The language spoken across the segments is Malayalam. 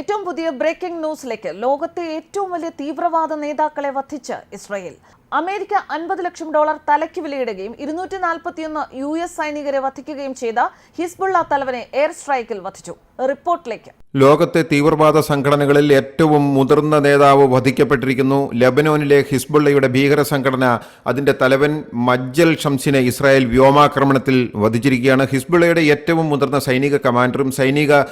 ഏറ്റവും പുതിയ ബ്രേക്കിംഗ് ന്യൂസിലേക്ക് ലോകത്തെ ഏറ്റവും വലിയ തീവ്രവാദ നേതാക്കളെ വധിച്ച് ഇസ്രായേൽ. അമേരിക്ക അൻപത് ലക്ഷം ഡോളർ തലയ്ക്ക് വിലയിടുകയും ഇരുന്നൂറ്റി നാൽപ്പത്തിയൊന്ന് യു എസ് സൈനികരെ വധിക്കുകയും ചെയ്ത ഹിസ്ബുള്ള തലവനെ എയർ സ്ട്രൈക്കിൽ വധിച്ചു. റിപ്പോർട്ടിലേക്ക്. ലോകത്തെ തീവ്രവാദ സംഘടനകളിൽ ഏറ്റവും മുതിർന്ന നേതാവ് വധിക്കപ്പെട്ടിരിക്കുന്നു. ലബനോനിലെ ഹിസ്ബുള്ളയുടെ ഭീകര സംഘടന അതിന്റെ തലവൻ മജ്ജൽ ഷംസിനെ ഇസ്രായേൽ വ്യോമാക്രമണത്തിൽ വധിച്ചിരിക്കുകയാണ്. ഹിസ്ബുള്ളയുടെ ഏറ്റവും മുതിർന്ന സൈനിക കമാൻഡറും സൈനിക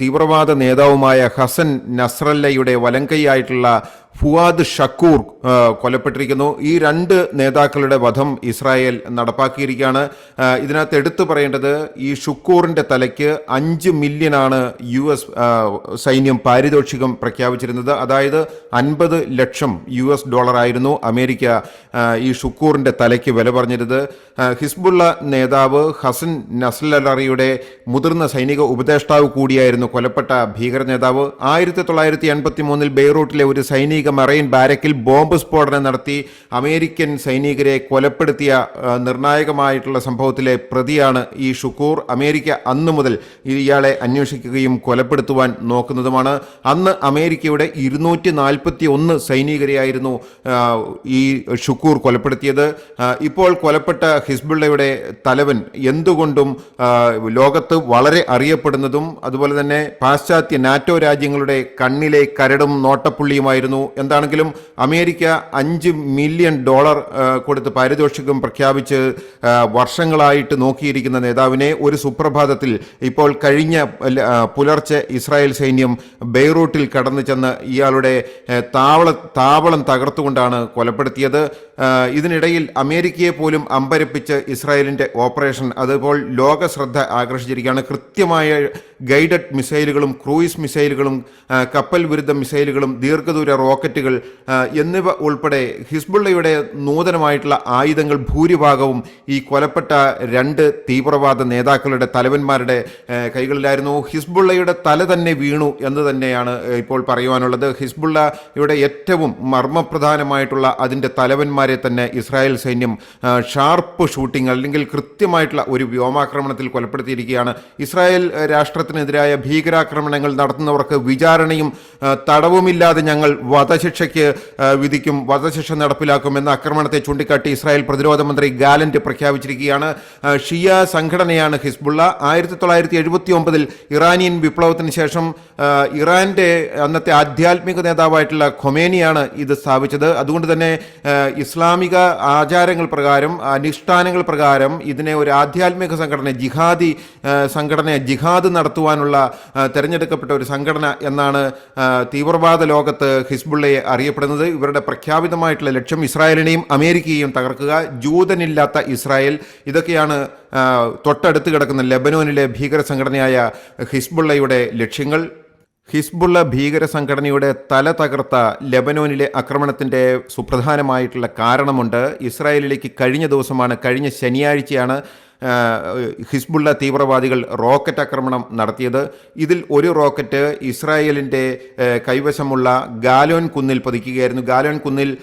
തീവ്രവാദ നേതാവുമായ ഹസൻ നസ്രല്ലയുടെ വലങ്കൈയായിട്ടുള്ള ഫുവാദ് ഷക്കൂർ കൊലപ്പെട്ടിരിക്കുന്നു ഈ രണ്ട് നേതാക്കളുടെ വധം ഇസ്രായേൽ നടപ്പാക്കിയിരിക്കുകയാണ്. ഇതിനകത്ത് എടുത്തു പറയേണ്ടത് ഈ ഷുക്കൂറിന്റെ തലയ്ക്ക് അഞ്ച് മില്യനാണ് യു എസ് സൈന്യം പാരിതോഷികം പ്രഖ്യാപിച്ചിരുന്നത്. അതായത് അൻപത് ലക്ഷം യു എസ് ഡോളർ ആയിരുന്നു അമേരിക്ക ഈ ഷുക്കൂറിന്റെ തലയ്ക്ക് വില പറഞ്ഞിരുന്നത്. ഹിസ്ബുള്ള നേതാവ് ഹസൻ നസ്ലറിയുടെ മുതിർന്ന സൈനിക ഉപദേഷ്ടാവ് കൂടിയായിരുന്നു കൊലപ്പെട്ട ഭീകര നേതാവ്. ആയിരത്തി തൊള്ളായിരത്തി എൺപത്തി മൂന്നിൽ ബെയ്റൂട്ടിലെ ഒരു സൈനിക മറൈൻ ബാരക്കിൽ ബോംബ് സ്ഫോടനം നടത്തി അമേരിക്കൻ സൈനികരെ കൊലപ്പെടുത്തിയ നിർണായകമായിട്ടുള്ള സംഭവത്തിലെ പ്രതിയാണ് ഈ ഷുക്കൂർ. അമേരിക്ക അന്നു മുതൽ ഇയാളെ അന്വേഷിക്കുകയും കൊലപ്പെടുത്തുവാൻ നോക്കുന്നതുമാണ്. അന്ന് അമേരിക്കയുടെ ഇരുന്നൂറ്റി നാൽപ്പത്തി ഒന്ന് സൈനികരെയായിരുന്നു ഈ ഷുക്കൂർ കൊലപ്പെടുത്തിയത്. ഇപ്പോൾ കൊലപ്പെട്ട ഹിസ്ബുള്ളയുടെ തലവൻ എന്തുകൊണ്ടും ലോകത്ത് വളരെ അറിയപ്പെടുന്നതും അതുപോലെ തന്നെ പാശ്ചാത്യ നാറ്റോ രാജ്യങ്ങളുടെ കണ്ണിലെ കരടും നോട്ടപ്പുള്ളിയുമായിരുന്നു. എന്താണെങ്കിലും അമേരിക്ക അഞ്ച് മില്യൺ ഡോളർ കൊടുത്ത് പാരിതോഷികം പ്രഖ്യാപിച്ച് വർഷങ്ങളായിട്ട് നോക്കിയിരിക്കുന്ന നേതാവിനെ ഒരു സുപ്രഭാതത്തിൽ ഇപ്പോൾ കഴിഞ്ഞ പുലർച്ചെ ഇസ്രായേൽ സൈന്യം ബെയ്റൂട്ടിൽ കടന്നു ചെന്ന് ഇയാളുടെ താവള താവളം തകർത്തുകൊണ്ടാണ് കൊലപ്പെടുത്തിയത്. ഇതിനിടയിൽ അമേരിക്കയെ പോലും അമ്പരപ്പിച്ച് ഇസ്രായേലിന്റെ ഓപ്പറേഷൻ അതിപ്പോൾ ലോക ശ്രദ്ധ ആകർഷിച്ചിരിക്കുകയാണ്. കൃത്യമായ ഗൈഡഡ് മിസൈലുകളും ക്രൂയിസ് മിസൈലുകളും കപ്പൽ വിരുദ്ധ മിസൈലുകളും ദീർഘദൂര റോക്കറ്റുകൾ എന്നിവ ഉൾപ്പെടെ ഹിസ്ബുള്ളയുടെ നൂതനമായിട്ടുള്ള ആയുധങ്ങൾ ഭൂരിഭാഗവും ഈ കൊലപ്പെട്ട രണ്ട് തീവ്രവാദ നേതാക്കളുടെ തലവന്മാരുടെ കൈകളിലായിരുന്നു. ഹിസ്ബുള്ളയുടെ തല തന്നെ വീണു എന്ന് തന്നെയാണ് ഇപ്പോൾ പറയുവാനുള്ളത്. ഹിസ്ബുള്ളയുടെ ഏറ്റവും മർമ്മപ്രധാനമായിട്ടുള്ള അതിന്റെ തലവന്മാരെ തന്നെ ഇസ്രായേൽ സൈന്യം ഷാർപ്പ് ഷൂട്ടിംഗ് അല്ലെങ്കിൽ കൃത്യമായിട്ടുള്ള ഒരു വ്യോമാക്രമണത്തിൽ കൊലപ്പെടുത്തിയിരിക്കുകയാണ്. ഇസ്രായേൽ രാഷ്ട്രത്തിനെതിരായ ഭീകരാക്രമണങ്ങൾ നടത്തുന്നവർക്ക് വിചാരണയും തടവുമില്ലാതെ ഞങ്ങൾ വധശിക്ഷയ്ക്ക് വിധിക്കും വധശിക്ഷ നടപ്പിലാക്കും എന്ന ആക്രമണത്തെ ചൂണ്ടിക്കാട്ടി ഇസ്രായേൽ പ്രതിരോധ മന്ത്രി ഗാലന്റ് പ്രഖ്യാപിച്ചിരിക്കുകയാണ്. ഷിയ സംഘടനയാണ് ഹിസ്ബുള്ള. ആയിരത്തി തൊള്ളായിരത്തി എഴുപത്തി ഒമ്പതിൽ ഇറാനിയൻ വിപ്ലവത്തിന് ശേഷം ഇറാന്റെ അന്നത്തെ ആധ്യാത്മിക നേതാവായിട്ടുള്ള ഖൊമേനിയാണ് ഇത് സ്ഥാപിച്ചത്. അതുകൊണ്ട് തന്നെ ഇസ്ലാമിക ആചാരങ്ങൾ പ്രകാരം അനുഷ്ഠാനങ്ങൾ പ്രകാരം ഇതിനെ ഒരു ആധ്യാത്മിക സംഘടന ജിഹാദി സംഘടന ജിഹാദ് നടത്തുവാനുള്ള തിരഞ്ഞെടുക്കപ്പെട്ട ഒരു സംഘടന എന്നാണ് തീവ്രവാദ ലോകത്ത് ഹിസ്ബുള്ളയെ അറിയപ്പെടുന്നത്. ഇവരുടെ പ്രഖ്യാപിതമായിട്ടുള്ള ലക്ഷ്യം ഇസ്രായേലിനെയും അമേരിക്കയെയും തകർക്കുക. ജൂതനില്ലാത്ത ഇസ്രായേൽ. ഇതൊക്കെയാണ് തൊട്ടടുത്ത് കിടക്കുന്ന ലെബനോനിലെ ഭീകര സംഘടനയായ ഹിസ്ബുള്ളയുടെ ലക്ഷ്യങ്ങൾ. ഹിസ്ബുള്ള ഭീകര സംഘടനയുടെ തല തകർത്ത ലെബനോനിലെ ആക്രമണത്തിന്റെ സുപ്രധാനമായിട്ടുള്ള കാരണമുണ്ട്. ഇസ്രായേലിലേക്ക് കഴിഞ്ഞ ദിവസമാണ് കഴിഞ്ഞ ശനിയാഴ്ചയാണ് ഹിസ്ബുള്ള തീവ്രവാദികൾ റോക്കറ്റ് ആക്രമണം നടത്തിയത്. ഇതിൽ ഒരു റോക്കറ്റ് ഇസ്രായേലിന്റെ കൈവശമുള്ള ഗാലോൻ കുന്നിൽ പതിക്കുകയായിരുന്നു. ഗാലോൻ കുന്നിൽ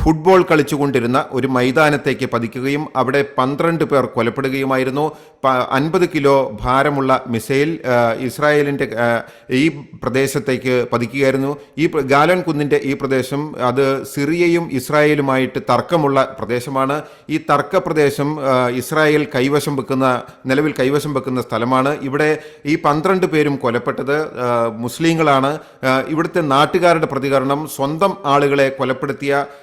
ഫുട്ബോൾ കളിച്ചുകൊണ്ടിരുന്ന ഒരു മൈതാനത്തേക്ക് പതിക്കുകയും അവിടെ പന്ത്രണ്ട് പേർ കൊലപ്പെടുകയുമായിരുന്നു. അൻപത് കിലോ ഭാരമുള്ള മിസൈൽ ഇസ്രായേലിന്റെ ഈ പ്രദേശത്തേക്ക് പതിക്കുകയായിരുന്നു. ഈ ഗാലൻ കുന്നിന്റെ ഈ പ്രദേശം അത് സിറിയയും ഇസ്രായേലുമായിട്ട് തർക്കമുള്ള പ്രദേശമാണ്. ഈ തർക്ക പ്രദേശം ഇസ്രായേൽ കൈവശം വെക്കുന്ന നിലവിൽ കൈവശം വെക്കുന്ന സ്ഥലമാണ്. ഇവിടെ ഈ പന്ത്രണ്ട് പേരും കൊലപ്പെട്ടത് മുസ്ലിങ്ങളാണ്. ഇവിടുത്തെ നാട്ടുകാരുടെ പ്രതികരണം സ്വന്തം ആളുകളെ കൊലപ്പെടുത്തിയ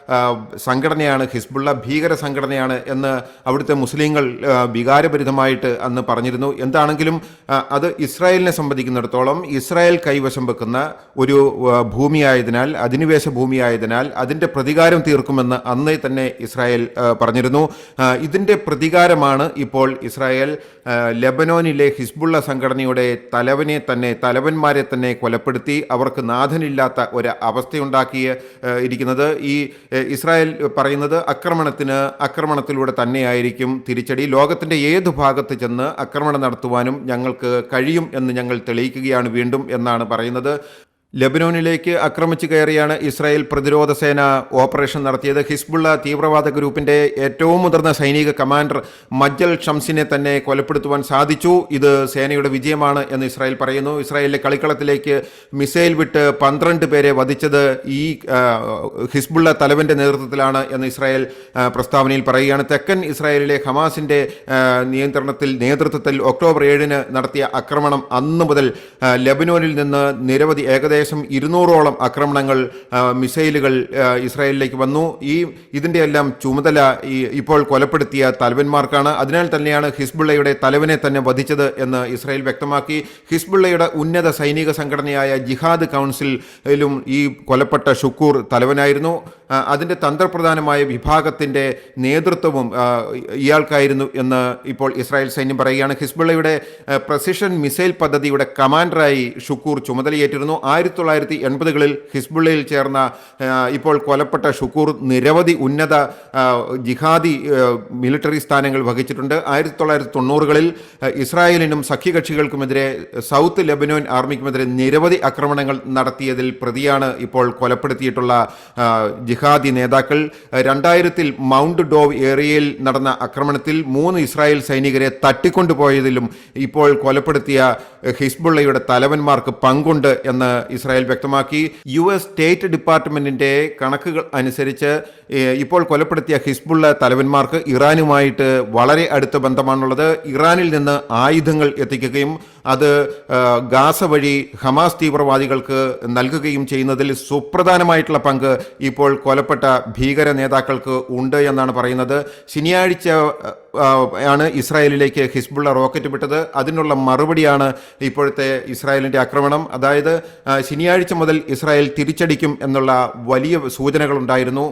ആ, സംഘടനയാണ് ഹിസ്ബുള്ള ഭീകര സംഘടനയാണ് എന്ന് അവിടുത്തെ മുസ്ലിങ്ങൾ വികാരഭരിതമായിട്ട് അന്ന് പറഞ്ഞിരുന്നു. എന്താണെങ്കിലും അത് ഇസ്രായേലിനെ സംബന്ധിക്കുന്നിടത്തോളം ഇസ്രായേൽ കൈവശം വെക്കുന്ന ഒരു ഭൂമിയായതിനാൽ അധിനിവേശ ഭൂമിയായതിനാൽ അതിന്റെ പ്രതികാരം തീർക്കുമെന്ന് അന്നേ തന്നെ ഇസ്രായേൽ പറഞ്ഞിരുന്നു. ഇതിന്റെ പ്രതികാരമാണ് ഇപ്പോൾ ഇസ്രായേൽ ലെബനോനിലെ ഹിസ്ബുള്ള സംഘടനയുടെ തലവനെ തന്നെ തലവന്മാരെ തന്നെ കൊലപ്പെടുത്തി അവർക്ക് നാഥനില്ലാത്ത ഒരു അവസ്ഥയുണ്ടാക്കി ഇരിക്കുന്നത്. ഈ ഇസ്രായേൽ പറയുന്നത് ആക്രമണത്തിന് ആക്രമണത്തിലൂടെ തന്നെയായിരിക്കും തിരിച്ചടി. ലോകത്തിന്റെ ഏത് ഭാഗത്ത് ചെന്ന് ആക്രമണം നടത്തുവാനും ഞങ്ങൾക്ക് കഴിയും എന്ന് ഞങ്ങൾ തെളിയിക്കുകയാണ് വീണ്ടും എന്നാണ് പറയുന്നത്. ലബനോനിലേക്ക് ആക്രമിച്ചു കയറിയാണ് ഇസ്രായേൽ പ്രതിരോധ സേന ഓപ്പറേഷൻ നടത്തിയത്. ഹിസ്ബുള്ള തീവ്രവാദ ഗ്രൂപ്പിന്റെ ഏറ്റവും മുതിർന്ന സൈനിക കമാൻഡർ മജ്ജൽ ഷംസിനെ തന്നെ കൊലപ്പെടുത്തുവാൻ സാധിച്ചു. ഇത് സേനയുടെ വിജയമാണ് എന്ന് ഇസ്രായേൽ പറയുന്നു. ഇസ്രായേലിലെ കളിക്കളത്തിലേക്ക് മിസൈൽ വിട്ട് പന്ത്രണ്ട് പേരെ വധിച്ചത് ഈ ഹിസ്ബുള്ള തലവന്റെ നേതൃത്വത്തിലാണ് എന്ന് ഇസ്രായേൽ പ്രസ്താവനയിൽ പറയുകയാണ്. തെക്കൻ ഇസ്രായേലിലെ ഹമാസിന്റെ നിയന്ത്രണത്തിൽ നേതൃത്വത്തിൽ ഒക്ടോബർ ഏഴിന് നടത്തിയ ആക്രമണം അന്ന് മുതൽ ലബനോനിൽ നിന്ന് നിരവധി ഏകദേശം ഇരുന്നൂറോളം ആക്രമണങ്ങൾ മിസൈലുകൾ ഇസ്രായേലിലേക്ക് വന്നു. ഈ ഇതിന്റെ എല്ലാം ചുമതല ഈ ഇപ്പോൾ കൊലപ്പെടുത്തിയ തലവന്മാർക്കാണ്. അതിനാൽ തന്നെയാണ് ഹിസ്ബുള്ളയുടെ തലവനെ തന്നെ വധിച്ചത് എന്ന് ഇസ്രായേൽ വ്യക്തമാക്കി. ഹിസ്ബുള്ളയുടെ ഉന്നത സൈനിക സംഘടനയായ ജിഹാദ് കൗൺസിലും ഈ കൊലപ്പെട്ട ഷുക്കൂർ തലവനായിരുന്നു. അതിന്റെ തന്ത്രപ്രധാനമായ വിഭാഗത്തിന്റെ നേതൃത്വവും ഇയാൾക്കായിരുന്നു എന്ന് ഇപ്പോൾ ഇസ്രായേൽ സൈന്യം പറയുകയാണ്. ഹിസ്ബുള്ളയുടെ പ്രസിഷൻ മിസൈൽ പദ്ധതിയുടെ കമാൻഡറായി ഷുക്കൂർ ചുമതലയേറ്റിരുന്നു. ആയിരത്തി തൊള്ളായിരത്തി എൺപതുകളിൽ ഹിസ്ബുള്ളയിൽ ചേർന്ന ഇപ്പോൾ കൊലപ്പെട്ട ഷുക്കൂർ നിരവധി ഉന്നത ജിഹാദി മിലിറ്ററി സ്ഥാനങ്ങൾ വഹിച്ചിട്ടുണ്ട്. ആയിരത്തി തൊള്ളായിരത്തി തൊണ്ണൂറുകളിൽ ഇസ്രായേലിനും സഖ്യകക്ഷികൾക്കുമെതിരെ സൗത്ത് ലെബനോൻ ആർമിക്കുമെതിരെ നിരവധി ആക്രമണങ്ങൾ നടത്തിയതിൽ പ്രതിയാണ് ഇപ്പോൾ കൊലപ്പെടുത്തിയിട്ടുള്ള ജിഹാദി നേതാക്കൾ രണ്ടായിരത്തിൽ മൗണ്ട് ഡോവ് ഏരിയയിൽ നടന്ന ആക്രമണത്തിൽ മൂന്ന് ഇസ്രായേൽ സൈനികരെ തട്ടിക്കൊണ്ടുപോയതിലും ഇപ്പോൾ കൊലപ്പെടുത്തിയ ഹിസ്ബുള്ളയുടെ തലവന്മാർക്ക് പങ്കുണ്ട് എന്ന് ഇസ്രായേൽ വ്യക്തമാക്കി. യു എസ് സ്റ്റേറ്റ് ഡിപ്പാർട്ട്മെന്റിന്റെ കണക്കുകൾ അനുസരിച്ച് ഇപ്പോൾ കൊലപ്പെടുത്തിയ ഹിസ്ബുള്ള തലവന്മാർക്ക് ഇറാനുമായിട്ട് വളരെ അടുത്ത ബന്ധമാണുള്ളത്. ഇറാനിൽ നിന്ന് ആയുധങ്ങൾ എത്തിക്കുകയും അത് ഗാസ വഴി ഹമാസ് തീവ്രവാദികൾക്ക് നൽകുകയും ചെയ്യുന്നതിൽ സുപ്രധാനമായിട്ടുള്ള പങ്ക് ഇപ്പോൾ കൊലപ്പെട്ട ഭീകര നേതാക്കൾക്ക് ഉണ്ട് എന്നാണ് പറയുന്നത്. ശനിയാഴ്ച ആണ് ഇസ്രായേലിലേക്ക് ഹിസ്ബുള്ള റോക്കറ്റ് വിട്ടത്. അതിനുള്ള മറുപടിയാണ് ഇപ്പോഴത്തെ ഇസ്രായേലിന്റെ ആക്രമണം. അതായത് ശനിയാഴ്ച മുതൽ ഇസ്രായേൽ തിരിച്ചടിക്കും എന്നുള്ള വലിയ സൂചനകളുണ്ടായിരുന്നു.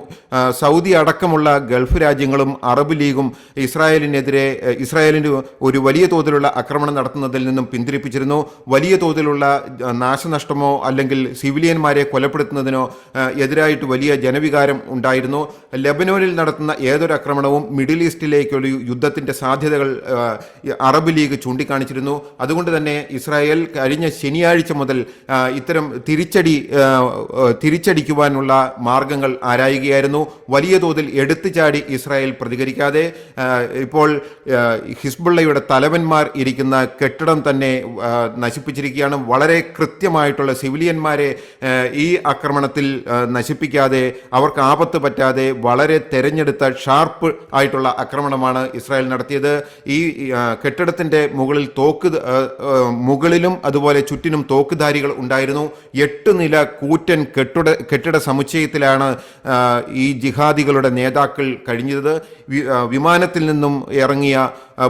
സൗദി അടക്കമുള്ള ഗൾഫ് രാജ്യങ്ങളും അറബ് ലീഗും ഇസ്രായേലിനെതിരെ ഇസ്രായേലിന് ഒരു വലിയ തോതിലുള്ള ആക്രമണം നടത്തുന്നതിൽ നിന്നും പിന്തിരിപ്പിച്ചിരുന്നു. വലിയ തോതിലുള്ള നാശനഷ്ടമോ അല്ലെങ്കിൽ സിവിലിയന്മാരെ കൊലപ്പെടുത്തുന്നതിനോ എതിരായിട്ട് വലിയ ജനവികാരം ഉണ്ടായിരുന്നു. ലെബനോനിൽ നടത്തുന്ന ഏതൊരു ആക്രമണവും മിഡിൽ ഈസ്റ്റിലേക്കൊരു യുദ്ധത്തിന്റെ സാധ്യതകൾ അറബ് ലീഗ് ചൂണ്ടിക്കാണിച്ചിരുന്നു. അതുകൊണ്ട് തന്നെ ഇസ്രായേൽ കഴിഞ്ഞ ശനിയാഴ്ച മുതൽ ഇത്തരം തിരിച്ചടി തിരിച്ചടിക്കുവാനുള്ള മാർഗങ്ങൾ ആരായുകയായിരുന്നു. വലിയ തോതിൽ എടുത്തു ചാടി ഇസ്രായേൽ പ്രതികരിക്കാതെ ഇപ്പോൾ ഹിസ്ബുള്ളയുടെ തലവന്മാർ ഇരിക്കുന്ന കെട്ടിടം തന്നെ നശിപ്പിച്ചിരിക്കുകയാണ്. വളരെ കൃത്യമായിട്ടുള്ള സിവിലിയന്മാരെ ഈ ആക്രമണത്തിൽ നശിപ്പിക്കാതെ അവർക്ക് ആപത്ത് പറ്റാതെ വളരെ തെരഞ്ഞെടുത്ത ഷാർപ്പ് ആയിട്ടുള്ള ആക്രമണമാണ് ഇസ്രായേൽ നടത്തിയത്. ഈ കെട്ടിടത്തിന്റെ മുകളിൽ തോക്ക് മുകളിലും അതുപോലെ ചുറ്റിനും തോക്കുധാരികൾ ഉണ്ടായിരുന്നു. എട്ട് നില കൂറ്റൻ കെട്ടിട കെട്ടിട സമുച്ചയത്തിലാണ് ഈ ജിഹാദികളുടെ നേതാക്കൾ കഴിഞ്ഞത്. വിമാനത്തിൽ നിന്നും ഇറങ്ങിയ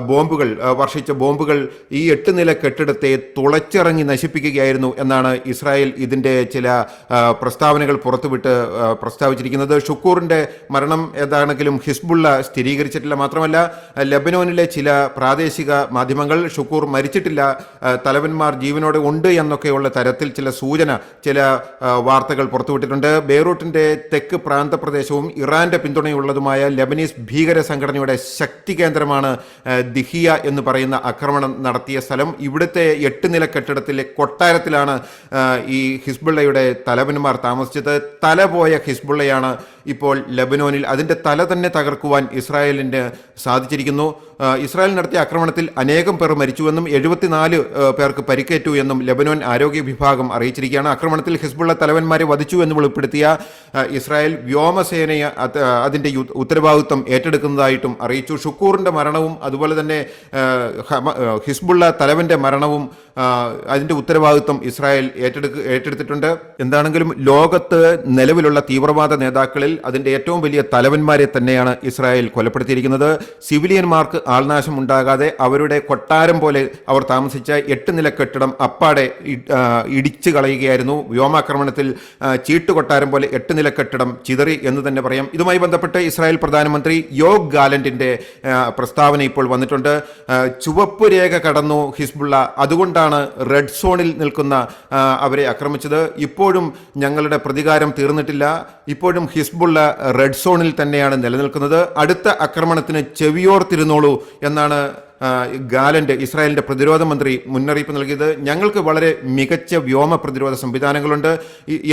ബോംബുകൾ വർഷിച്ച ബോംബുകൾ ഈ എട്ട് നില കെട്ടിടത്തെ തുളച്ചിറങ്ങി നശിപ്പിക്കുകയായിരുന്നു എന്നാണ് ഇസ്രായേൽ ഇതിന്റെ ചില പ്രസ്താവനകൾ പുറത്തുവിട്ട് പ്രസ്താവിച്ചിരിക്കുന്നത്. ഷുക്കൂറിന്റെ മരണം ഏതാണെങ്കിലും ഹിസ്ബുള്ള സ്ഥിരീകരിച്ചിട്ടില്ല മാത്രമല്ല ലെബനോനിലെ ചില പ്രാദേശിക മാധ്യമങ്ങൾ ഷുക്കൂർ മരിച്ചിട്ടില്ല തലവന്മാർ ജീവനോടെ ഉണ്ട് എന്നൊക്കെയുള്ള തരത്തിൽ ചില സൂചന ചില വാർത്തകൾ പുറത്തുവിട്ടിട്ടുണ്ട്. ബെയ്റൂട്ടിന്റെ തെക്ക് പ്രാന്തപ്രദേശവും ഇറാന്റെ പിന്തുണയുള്ളതുമായ ലെബനീസ് ഭീകര സംഘടനയുടെ ശക്തി കേന്ദ്രമാണ് ദിഹിയ എന്ന് പറയുന്ന ആക്രമണം നടത്തിയ സ്ഥലം ഇവിടുത്തെ എട്ട് നില കെട്ടിടത്തിലെ കൊട്ടാരത്തിലാണ് ഈ ഹിസ്ബുള്ളയുടെ തലവന്മാർ താമസിച്ചത്. തല പോയ ഹിസ്ബുള്ളയാണ് ഇപ്പോൾ ലബനോനിൽ അതിന്റെ തല തന്നെ തകർക്കുവാൻ ഇസ്രായേലിന് സാധിച്ചിരിക്കുന്നു. ഇസ്രായേൽ നടത്തിയ ആക്രമണത്തിൽ അനേകം പേർ മരിച്ചുവെന്നും എഴുപത്തിനാല് പേർക്ക് പരിക്കേറ്റു എന്നും ലബനോൻ ആരോഗ്യ വിഭാഗം അറിയിച്ചിരിക്കുകയാണ്. ആക്രമണത്തിൽ ഹിസ്ബുള്ള തലവന്മാരെ വധിച്ചു എന്ന് വെളിപ്പെടുത്തിയ ഇസ്രായേൽ വ്യോമസേനയെ അതിന്റെ ഉത്തരവാദിത്വം ഏറ്റെടുക്കുന്നതായിട്ടും അറിയിച്ചു. ഷുക്കൂറിന്റെ മരണവും അതുപോലെ തന്നെ ഹിസ്ബുള്ള തലവന്റെ മരണവും അതിന്റെ ഉത്തരവാദിത്വം ഇസ്രായേൽ ഏറ്റെടുക്ക ഏറ്റെടുത്തിട്ടുണ്ട്. എന്താണെങ്കിലും ലോകത്ത് നിലവിലുള്ള തീവ്രവാദ നേതാക്കളിൽ അതിന്റെ ഏറ്റവും വലിയ തലവന്മാരെ തന്നെയാണ് ഇസ്രായേൽ കൊലപ്പെടുത്തിയിരിക്കുന്നത്. സിവിലിയന്മാർക്ക് ആൾനാശം ഉണ്ടാകാതെ അവരുടെ കൊട്ടാരം പോലെ അവർ താമസിച്ച എട്ട് നില കെട്ടിടം അപ്പാടെ ഇടിച്ചു കളയുകയായിരുന്നു. വ്യോമാക്രമണത്തിൽ ആ, ചീട്ടുകൊട്ടാരം പോലെ എട്ട് നില കെട്ടിടം ചിതറി എന്ന് തന്നെ പറയാം. ഇതുമായി ബന്ധപ്പെട്ട് ഇസ്രായേൽ പ്രധാനമന്ത്രി യോഗ് ഗാലന്റിന്റെ പ്രസ്താവന ഇപ്പോൾ വന്നിട്ടുണ്ട്. ചുവപ്പ് രേഖ കടന്നു ഹിസ്ബുള്ള. അതുകൊണ്ടാണ് റെഡ് സോണിൽ നിൽക്കുന്ന അവരെ ആക്രമിച്ചത്. ഇപ്പോഴും ഞങ്ങളുടെ പ്രതികാരം തീർന്നിട്ടില്ല. ഇപ്പോഴും ഹിസ്ബുള്ള റെഡ് സോണിൽ തന്നെയാണ് നിലനിൽക്കുന്നത്. അടുത്ത ആക്രമണത്തിന് ചെവിയോർത്തിരുന്നോളൂ എന്നാണ് ഗാലന്റ് ഇസ്രായേലിന്റെ പ്രതിരോധ മന്ത്രി മുന്നറിയിപ്പ് നൽകിയത്. ഞങ്ങൾക്ക് വളരെ മികച്ച വ്യോമ പ്രതിരോധ സംവിധാനങ്ങളുണ്ട്.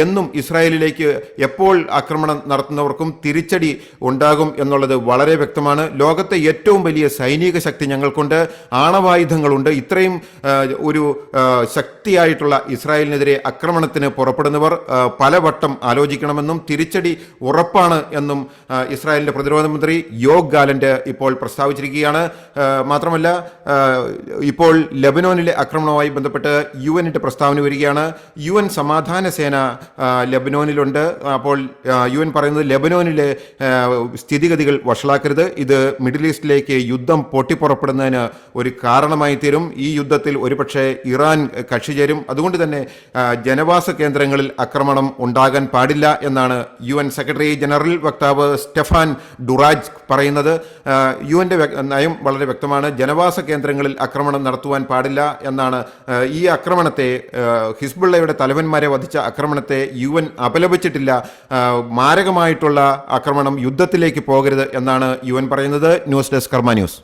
എന്നും ഇസ്രായേലിലേക്ക് എപ്പോൾ ആക്രമണം നടത്തുന്നവർക്കും തിരിച്ചടി ഉണ്ടാകും എന്നുള്ളത് വളരെ വ്യക്തമാണ്. ലോകത്തെ ഏറ്റവും വലിയ സൈനിക ശക്തി ഞങ്ങൾക്കുണ്ട്. ആണവായുധങ്ങളുണ്ട്. ഇത്രയും ഒരു ശക്തിയായിട്ടുള്ള ഇസ്രായേലിനെതിരെ ആക്രമണത്തിന് പുറപ്പെടുന്നവർ പലവട്ടം ആലോചിക്കണമെന്നും തിരിച്ചടി ഉറപ്പാണ് എന്നും ഇസ്രായേലിന്റെ പ്രതിരോധ മന്ത്രി യോഗ് ഗാലന്റ് ഇപ്പോൾ പ്രസ്താവിച്ചിരിക്കുകയാണ്. ആ, മാത്രമല്ല ഇപ്പോൾ ലബനോനിലെ ആക്രമണവുമായി ബന്ധപ്പെട്ട് യു എന്നിട്ട് പ്രസ്താവന വരികയാണ്. യു എൻ സമാധാന സേന ലബനോനിലുണ്ട്. അപ്പോൾ യു എൻ പറയുന്നത് ലബനോനിലെ സ്ഥിതിഗതികൾ വഷളാക്കരുത്. ഇത് മിഡിൽ ഈസ്റ്റിലേക്ക് യുദ്ധം പൊട്ടിപ്പുറപ്പെടുന്നതിന് ഒരു കാരണമായി തീരും. ഈ യുദ്ധത്തിൽ ഒരുപക്ഷെ ഇറാൻ കക്ഷി ചേരും. അതുകൊണ്ട് തന്നെ ജനവാസ കേന്ദ്രങ്ങളിൽ ആക്രമണം ഉണ്ടാകാൻ പാടില്ല എന്നാണ് യു എൻ സെക്രട്ടറി ജനറൽ വക്താവ് സ്റ്റെഫാൻ ഡുറാജ് പറയുന്നത്. യു എന്റെ നയം വളരെ വ്യക്തമാണ്. ജനവാസ കേന്ദ്രങ്ങളിൽ ആക്രമണം നടത്തുവാൻ പാടില്ല എന്നാണ് ഈ ആക്രമണത്തെ ഹിസ്ബുള്ളയുടെ തലവന്മാരെ വധിച്ച ആക്രമണത്തെ യു എൻ അപലപിച്ചിട്ടില്ല മാരകമായിട്ടുള്ള ആക്രമണം യുദ്ധത്തിലേക്ക് പോകരുത് എന്നാണ് യു എൻ പറയുന്നത്. News desk Karma news.